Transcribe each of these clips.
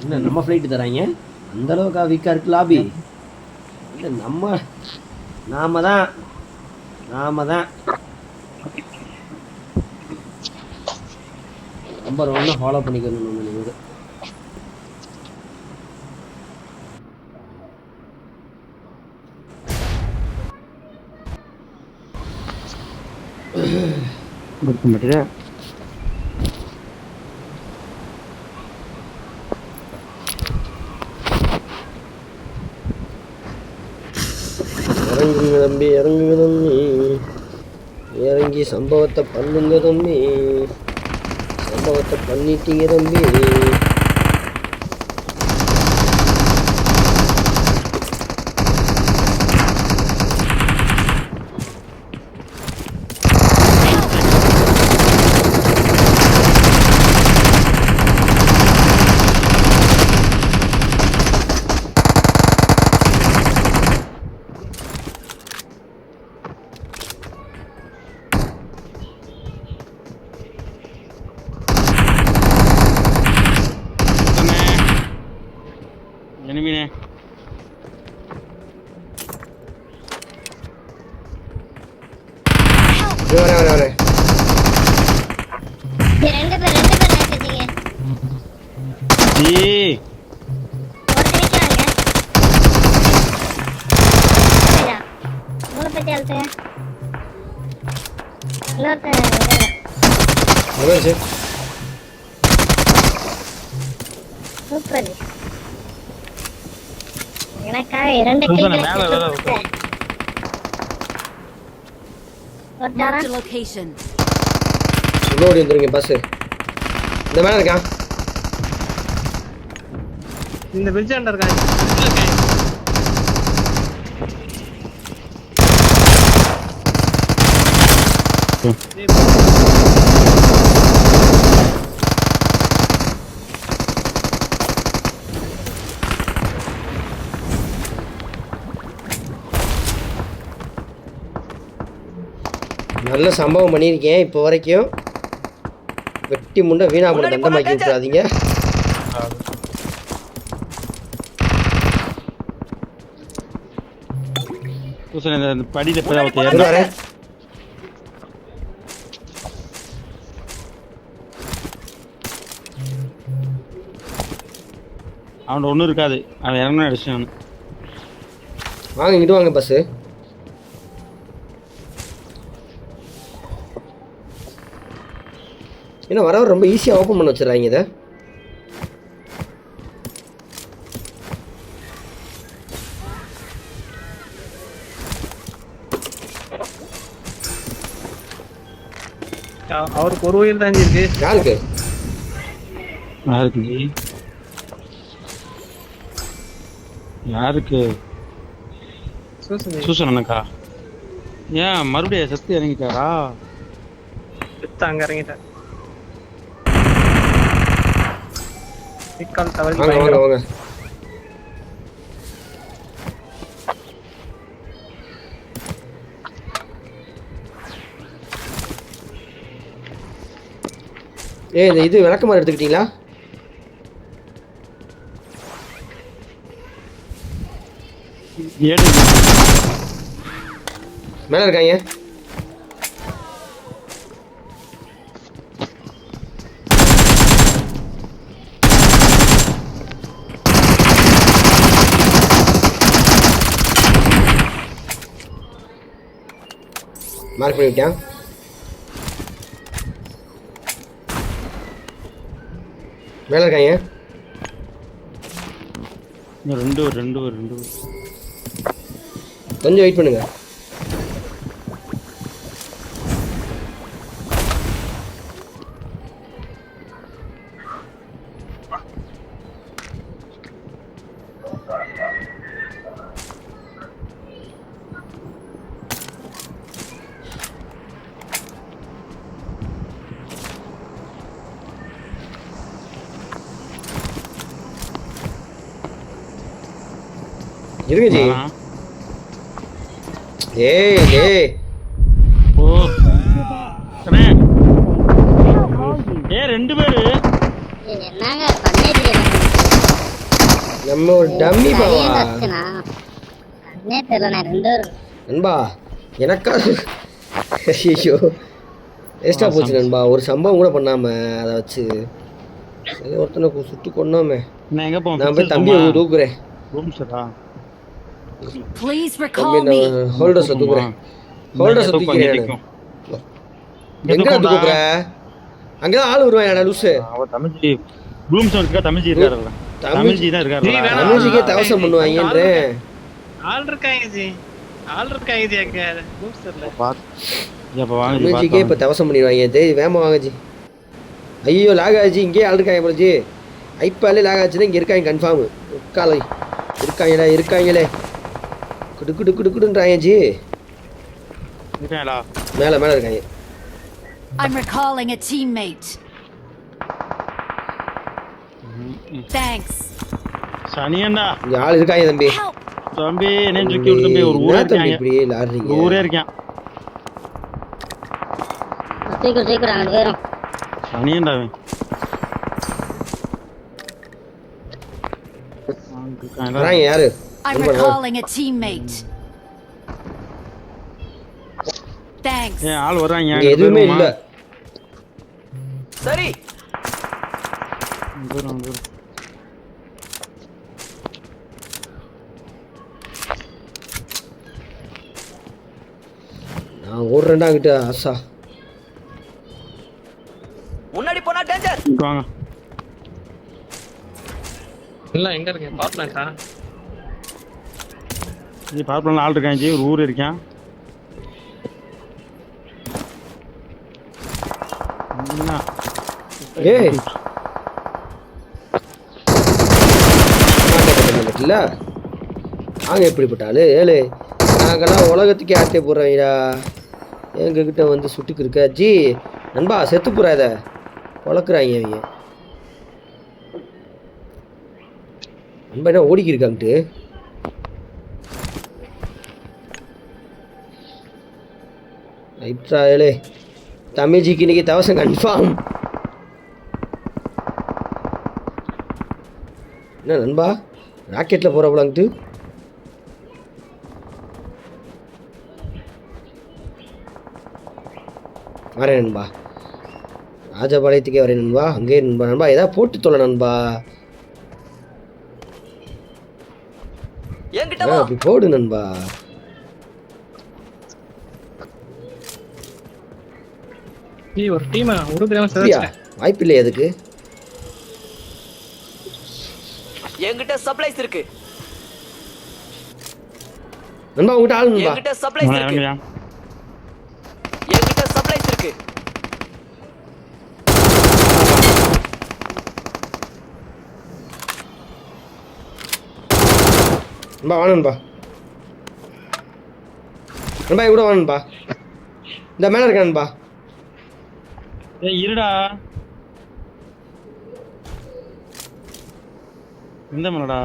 என்ன நம்ம ஃப்ளைட்டு தராங்க? அந்த அளவுக்கு வீக்காக இருக்கு லாபி இல்லை நம்ம நாம தான் நாம தான். நம்பர் ஒன்று ஃபாலோ பண்ணிக்கணும் நம்ம நிமிடம் கொடுக்க இறங்குங்க தம்பி இறங்குங்க தம்பி இறங்கி சம்பவத்தை பண்ணுங்க தம்பி. சம்பவத்தை பண்ணிட்டீங்க தம்பி எனிமினே இது வரேன் வரேன் வரேன் இங்க ரெண்டு பேர் ரெண்டு பேர் நினைச்சிட்டீங்க ஏய் ஒருத்தர் நிக்கிறாங்க மூணு பெட்டி அழுத்துங்க இன்னொருத்தன் அதான் சார் சூப்பர் எனக்காக இரண்டு சூப்பர், கில் மேல வேற இருக்கு. ஒருத்தாரா Marked a location. உள்ள ஓடி வந்துருங்க பஸ்ஸு இந்த மேலே இருக்கான் இந்த பிரிட்ஜ் இருக்காங்க இருக்காங்க. நல்ல சம்பவம் பண்ணியிருக்கேன் இப்போ வரைக்கும் வெட்டி முண்டை வீணா போன தண்டமாக்கி விட்டுறாதீங்க சூசன் இந்த படியில போய் அவத்த வரேன் அவன் ஒன்றும் இருக்காது. அவன் இறங்கணும் அடிச்சான் வாங்க இங்கிட்டு வாங்க பஸ்ஸு ஏன்னா வர வர ரொம்ப ஈஸியாக ஓப்பன் பண்ண வச்சிடறாங்க இதை. அவருக்கு ஒரு உயிர் தான் இருக்கு. யாருக்கு? யாருக்கு? யாருக்கு? சூசன். அண்ணக்கா ஏன் மறுபடியும் செத்து இறங்கிட்டாரா? வித்து அங்க இறங்கிட்டேன் சிக்கால் தவறி ஏய் இந்த இது விளக்கமாறு எடுத்துக்கிட்டீங்களா? மேலே இருக்காங்க. மார்க் பண்ணிவிட்டேன் மேலே இருக்காங்க ரெண்டு ரெண்டு ரெண்டு. கொஞ்சம் வெயிட் பண்ணுங்க இருங்க ஜி. ஏய் ஏய். ஓ. அண்ணே. ஏ ரெண்டு பேரு. என்னங்க நம்ம ஒரு டம்மி பாவா. தச்சுனா கண்ணே தெரியல நான் ரெண்டு பேரும். நண்பா எனக்கா? ஐயோ வேஸ்டா போச்சு நண்பா. ஒரு சம்பவம் கூட பண்ணாம அதை வச்சு. ஒருத்தனை சுட்டு கொன்னோமே. நான் போய் தம்பியை தூக்குறேன். ரூம் சாரா Recall me. நான் ஹோல்டர்ஸை தூக்குறேன். ஹோல்டர்ஸை தூக்கிறேன் எங்க தூக்குற? அங்கதான் ஆள் வருவான் லூசு. அவ தமிழ்ஜி ப்ளூம் இருக்கா தமிழ்ஜி இருக்காருல்ல தமிழ் தமிழ்ஜி தான் ஜி, இருக்காருல்ல வேணாம். தமிழ்ச்சிக்கே தவசம் பண்ணுவாங்கன்றேன் ஆள் இருக்காங்க ஜி ஆள் இருக்காங்க ஜி அங்க? தெரியல பாத்து அப்ப வாங்க ஜி, தமிழ்ச்சிக்கே பாத்து இப்போ தவசம் பண்ணிடுவாங்க தேய் வேமா வாங்க ஜி ஐயோ லாக் ஆச்சு இங்கேயே ஆள் இருக்காங்க போல ஜி ஐப்பாலே லாக் ஆச்சுன்னா இங்கே இருக்காங்க கன்ஃபார்ம் உட்காலை இருக்காங்களே இருக்காங்களே. குடு குடு குடு ஜி? இருக்காங்களா மேலே மேலே இருக்காங்க. I'm recalling a teammate. Thanks. சனியன்டா இங்கே ஆள் இருக்காங்க தம்பி. Help! தம்பி என்ன தூக்கி விடு தம்பி. ஒரு ஊரே என்ன தம்பி இருக்காங்க. இப்படி லாடுறீங்க ஊரே இருக்கான். சீக்கிரம் சீக்கிரம் ரெண்டு பேரும் சனியன்டா அவன்? வராங்க யாரு? I'm Number one. recalling a teammate. Thanks. ஏன் ஆள் வர்றாங்க இங்கே எதுவுமே இல்லை சரி தூரம் தூரம் நான் ஓடுறேன்டா கிட்ட ஆசா இங்க வாங்க இல்ல எங்க இருக்கீங்க பாட்லாண்டா நீ பார்ப்பலாம் ஆள் இருக்கான் ஜி. ஒரு ஊர் இருக்கான்? ஏய். இல்ல. நாங்க எப்படிப்பட்ட ஆளு. ஏழு நாங்கெல்லாம் உலகத்துக்கே ஆட்டை போடுறீங்களா எங்ககிட்ட வந்து சுட்டுக்கு இருக்க. ஜி நண்பா செத்து போறாத வளர்க்குறாங்க அவங்க நண்பா என்ன ஓடிக்கி இருக்காங்கட்டு ரைட்ரா ஏழு தமிழ்ஜிக்கு இன்னைக்கு தவசம் கன்ஃபார்ம் என்ன நண்பா? ராக்கெட்டில் போகிறப்பலாங்கிட்டு வரேன் நண்பா. ராஜபாளையத்துக்கே வரேன் நண்பா. அங்கேயே நண்பா. நண்பா ஏதாவது போட்டு தொலை நண்பா. அப்படி போடு நண்பா. ஒரு டீம் உருதுறாம அப்படியா? சதச்சேன் வாய்ப்பில்லை அதுக்கு என்கிட்ட சப்ளைஸ் இருக்கு. நண்பா உங்ககிட்ட ஆள் நண்பா. என்கிட்ட சப்ளைஸ் இருக்கு? என்கிட்ட சப்ளைஸ் இருக்கு. நண்பா வா நண்பா. கூட வா நண்பா. இந்த மேலே இருக்கேன் நண்பா. ஏய் இருடா. இந்த மலடா.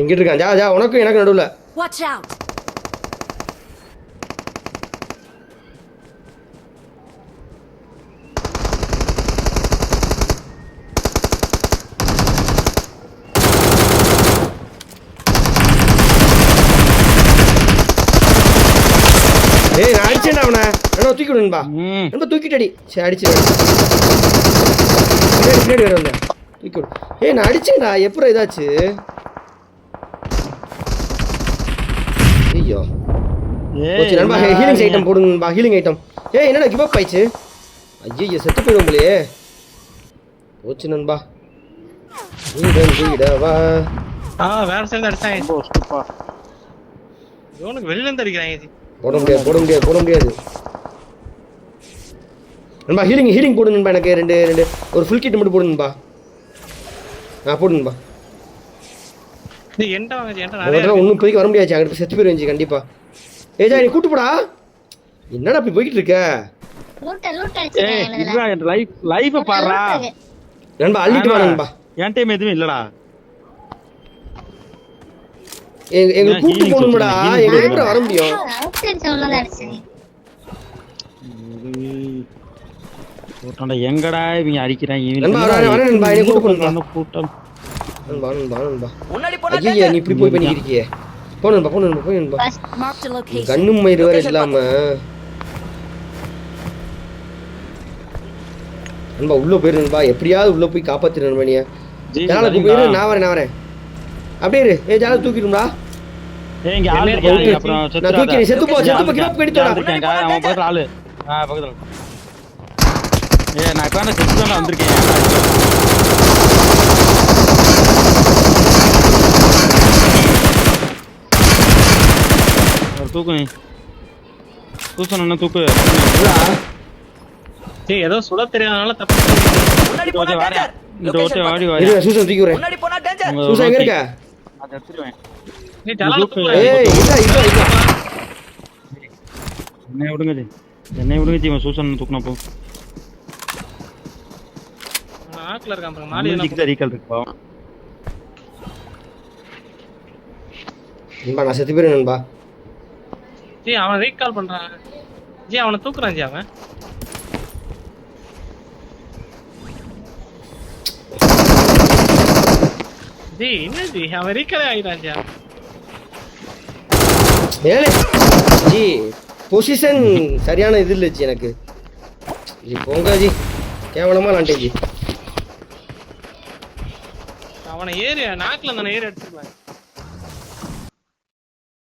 இங்கிட்டு இருக்கான். ஜா ஜா உனக்கும் எனக்கு நடுவில். Watch out! ஏய் நான் அடிச்சேன்டா அவனை நண்பா தூக்கி விடு நண்பா ம். நண்பா தூக்கிட்டடி. சரி அடிச்சு பின்னாடி பின்னாடி வேற வந்தேன் தூக்கி விடு ஏய் நான் அடிச்சேன்டா. எப்பறம் இதாச்சு? ஐயோ. நண்பா. ஹீலிங்? ஐட்டம் போடுங்க நண்பா ஹீலிங் ஐட்டம் ஏய் என்னடா கிவ் அப் ஆயிடுச்சு? ஐயோ செத்து போயிடும் போலயே. போச்சு நண்பா. வீடன் வீடவா? ஆ வேற சைடு அடிச்சாங்க ரொம்ப ஸ்டூப்பா. இவனுக்கு வெளியில இருந்து அடிக்கிறாங்க போட முடியாது போட முடியாது போட முடியாது. நண்பா ஹீலிங் ஹீலிங் போடு நண்பா எனக்கு ரெண்டு ரெண்டு ஒரு ஃபுல் கிட் மட்டும் போடு நண்பா. ஆ போடு நண்பா. ஒன்றும் போய்க்கு வர முடியாது அங்கிட்டு செத்து போயிருந்துச்சு கண்டிப்பா. ஏஜா நீ கூட்டு போடா. என்னடா இப்படி போய்கிட்டு இருக்க? நண்பா அள்ளிட்டு வா நண்பா. என் டைம் எதுவும் இல்லடா. எங்க கூட்டு போகணும்டா. எங்க எப்படி வர முடியும்? போட்டான்டா எங்கடா இவங்க அடிக்கிறாங்க? போகணும்பா. கூட்டம்? நண்பா நண்பா நண்பா. முன்னாடி போனா ஐயா danger. நீ இப்படி போய் பண்ணிக்கிறியே. போ நண்பா போ நண்பா போய் நண்பா. Marked a location. கண்ணும் மயிறு வேற இல்லாம. நண்பா உள்ள போயிரு நண்பா. எப்படியாவது உள்ள போய் காப்பாத்திரு ஜால? போயிரு நான் வரேன் நான் வரேன். அப்படியே இரு. ஏ ஜால தூக்கிடும்டா. நான் செத்து போ செத்து போ. கிராப் கடித்தோடா. பக்கத்துல ஆளு. பக்கத்துல ஏ நான் இப்ப செத்து தான் வந்திருக்கேன் தூக்கு தூசணும் தூக்கு? டேய் ஏதோ சுட தெரியாதனால தப்பு இந்த ஓட்டை வாடி சூசன் தூக்கி சூசன் எங்க. இருக்க? அதை எடுத்துருவேன். நீ. தூக்கு. ஏய் இல்ல இல்ல இல்ல. என்னை விடுங்க ஜி. என்னை விடுங்க ஜி இவன் சூசன் தூக்குனா ஆக்குல இருக்கான் பாருங்க. மாடி ஜிக்கு தான் ரீகால் இருக்கு? பாவம் நண்பா நான் செத்து போயிரு நண்பா. ஜி அவன் ரீகால் பண்றான். ஜி அவனை தூக்குறான் ஜி அவன். ஜி என்ன ஜி அவன் ரீகாலே ஆகிட்டான் ஜி ஏலே ஜி பொசிஷன் சரியான இது இல்லை ஜி எனக்கு. ஜி போங்க ஜி. கேவலமா விளாண்டேன் ஜி. அவனை ஏறி நாக்குல அந்த ஏறி அடிச்சிருப்பான்